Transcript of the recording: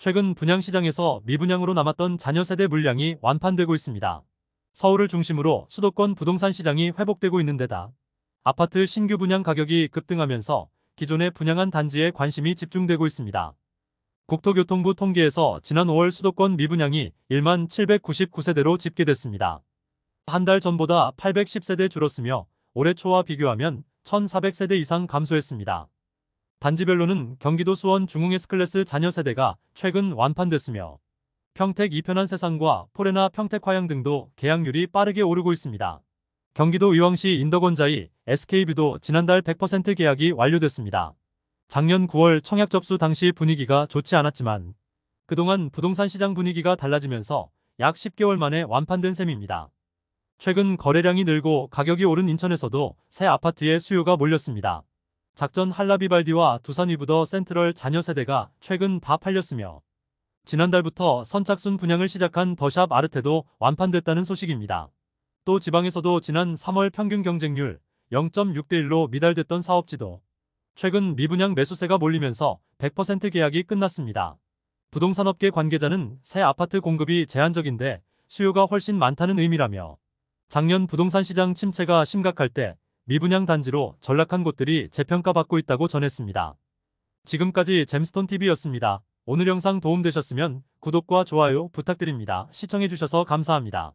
최근 분양시장에서 미분양으로 남았던 자녀 세대 물량이 완판되고 있습니다. 서울을 중심으로 수도권 부동산 시장이 회복되고 있는 데다 아파트 신규 분양 가격이 급등하면서 기존에 분양한 단지에 관심이 집중되고 있습니다. 국토교통부 통계에서 지난 5월 수도권 미분양이 1만 799세대로 집계됐습니다. 한 달 전보다 810세대 줄었으며 올해 초와 비교하면 1,400세대 이상 감소했습니다. 단지별로는 경기도 수원 중흥 S클래스 자녀 세대가 최근 완판됐으며 평택 이편한 세상과 포레나 평택 화양 등도 계약률이 빠르게 오르고 있습니다. 경기도 의왕시 인덕원자이 SK뷰도 지난달 100% 계약이 완료됐습니다. 작년 9월 청약 접수 당시 분위기가 좋지 않았지만 그동안 부동산 시장 분위기가 달라지면서 약 10개월 만에 완판된 셈입니다. 최근 거래량이 늘고 가격이 오른 인천에서도 새 아파트에 수요가 몰렸습니다. 작전 한라비발디와 두산 위브더 센트럴 자녀 세대가 최근 다 팔렸으며 지난달부터 선착순 분양을 시작한 더샵 아르테도 완판됐다는 소식입니다. 또 지방에서도 지난 3월 평균 경쟁률 0.6대 1로 미달됐던 사업지도 최근 미분양 매수세가 몰리면서 100% 계약이 끝났습니다. 부동산업계 관계자는 새 아파트 공급이 제한적인데 수요가 훨씬 많다는 의미라며 작년 부동산 시장 침체가 심각할 때 미분양 단지로 전락한 곳들이 재평가받고 있다고 전했습니다. 지금까지 잼스톤TV였습니다. 오늘 영상 도움되셨으면 구독과 좋아요 부탁드립니다. 시청해주셔서 감사합니다.